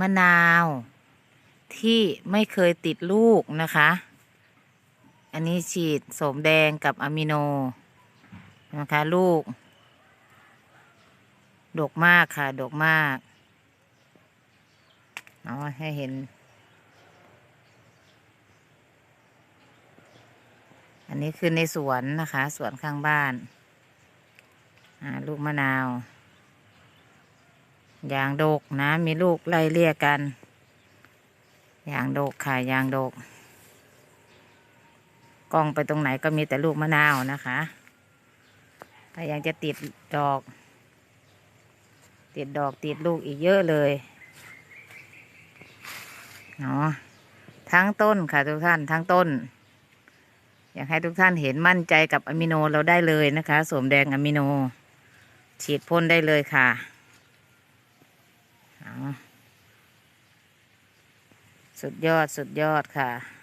มะนาว ที่ไม่เคยติดลูกนะคะ อันนี้ฉีดโสมแดงกับอะมิโนนะคะลูก ดกมากค่ะ ดกมากเอาให้เห็น อันนี้คือในสวนนะคะ สวนข้างบ้าน ลูกมะนาว อย่างโดกนะ มีลูกไล่เลี่ยกัน อย่างโดกค่ะอย่างโดก กล้องไปตรงไหนก็มีแต่ลูกมะนาวนะคะถ้ายังจะติดดอก ติดดอกติดลูกอีกเยอะเลยเนาะทั้งต้นค่ะทุกท่านทั้งต้น อยากให้ทุกท่านเห็นมั่นใจกับอะมิโนเราได้เลยนะคะสวมแดงอะมิโน ฉีดพ่นได้เลยค่ะเอา สุดยอดสุดยอดค่ะ